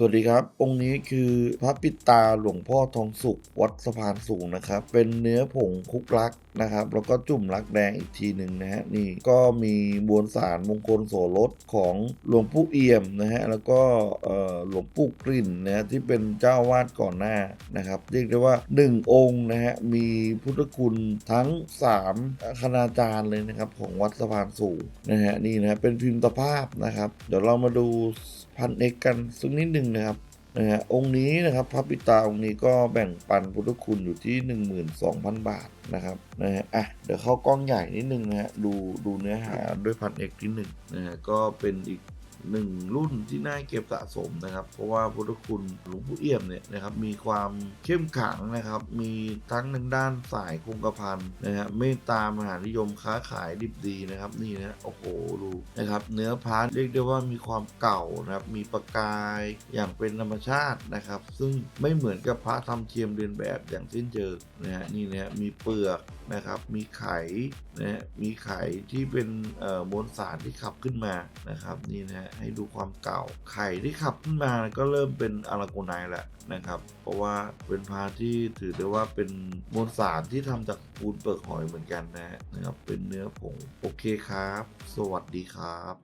สวัสดีครับ องค์นี้คือพระปิตาหลวงพ่อทองสุขวัดสะพานสูงนะครับ เป็นเนื้อผงคุกลักนะครับ แล้วก็จุ่มลักแดงอีกทีหนึ่งนะฮะ นี่ก็มีบวนสารมงคลโสรสของหลวงปู่เอี่ยมนะฮะ แล้วก็หลวงปู่กลิ่นนะฮะที่เป็นเจ้าวาดก่อนหน้านะครับ เรียกได้ว่า 1 องค์นะฮะ มีพุทธคุณทั้ง 3 คณาจารย์เลยนะครับของวัดสะพานสูงนะฮะ นี่นะฮะเป็นพิมพ์ตภาพนะครับ เดี๋ยวเรามาดูพันเอกกันสักนิดหนึ่งนะครับนะฮะองค์นี้นะครับพระปิตาองค์นี้ก็แบ่งปันพุทธคุณอยู่ที่ 12,000 บาทนะครับนะฮะอะเดี๋ยวเข้ากล้องใหญ่นิดนึงนะฮะดูดูเนื้อหาด้วยพันเอกที่หนึ่งนะฮะก็เป็นอีก หนึ่งรุ่นที่น่าเก็บสะสมนะครับ เพราะว่าพุทธคุณหลวงปู่เอี่ยมเนี่ยนะครับมีความเข้มขังนะครับ มีทั้งทางด้านสายคงกระพันนะฮะเมตตามหานิยมค้าขายดิบดีนะครับ นี่นะโอ้โหดูนะครับ เนื้อพาร์ทเรียกได้ว่ามีความเก่านะครับ มีประกายอย่างเป็นธรรมชาตินะครับ ซึ่งไม่เหมือนกับพระทำเทียมเรียนแบบอย่างสิ้นเชิงนะฮะนี่นะฮะมีเปลือกนะครับ มีไข่นะฮะมีไข่ที่เป็นมวลสารที่ขับขึ้นมานะครับนี่นะฮะให้ดูความเก่า ไข่ที่ขับขึ้นมาก็เริ่มเป็นอาราโกไนแหละนะครับ เพราะว่าเป็นพาที่ถือได้ว่าเป็นมวลสารที่ทำจากปูนเปลือกหอยเหมือนกันนะนะครับ เป็นเนื้อผง โอเคครับ สวัสดีครับ